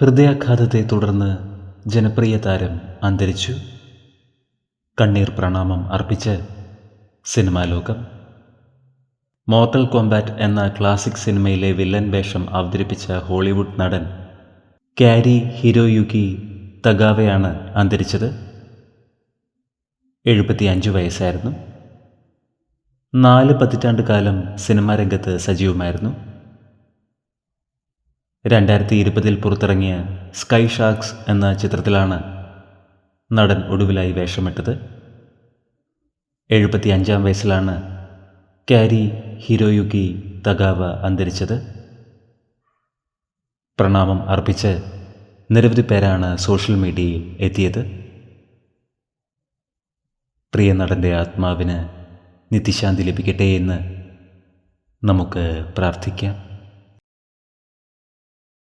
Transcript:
ഹൃദയാഘാതത്തെ തുടർന്ന് ജനപ്രിയ താരം അന്തരിച്ചു. കണ്ണീർ പ്രണാമം അർപ്പിച്ച് സിനിമാ ലോകം. മോർട്ടൽ കോമ്പാറ്റ് എന്ന ക്ലാസിക് സിനിമയിലെ വില്ലൻ വേഷം അവതരിപ്പിച്ച ഹോളിവുഡ് നടൻ കാരി ഹിരോയുഗി തഗാവയാണ് അന്തരിച്ചത്. എഴുപത്തിയഞ്ച് വയസ്സായിരുന്നു. നാല് പതിറ്റാണ്ട് കാലം സിനിമാ രംഗത്ത് സജീവമായിരുന്നു. രണ്ടായിരത്തി ഇരുപതിൽ പുറത്തിറങ്ങിയ സ്കൈ ഷാക്സ് എന്ന ചിത്രത്തിലാണ് നടൻ ഒടുവിലായി വേഷമിട്ടത്. എഴുപത്തി അഞ്ചാം വയസ്സിലാണ് കാരി ഹിരോയുക്കി തഗാവ അന്തരിച്ചത്. പ്രണാമം അർപ്പിച്ച് നിരവധി പേരാണ് സോഷ്യൽ മീഡിയയിൽ എത്തിയത്. പ്രിയ നടന്റെ ആത്മാവിന് നിത്യശാന്തി ലഭിക്കട്ടെ എന്ന് നമുക്ക് പ്രാർത്ഥിക്കാം.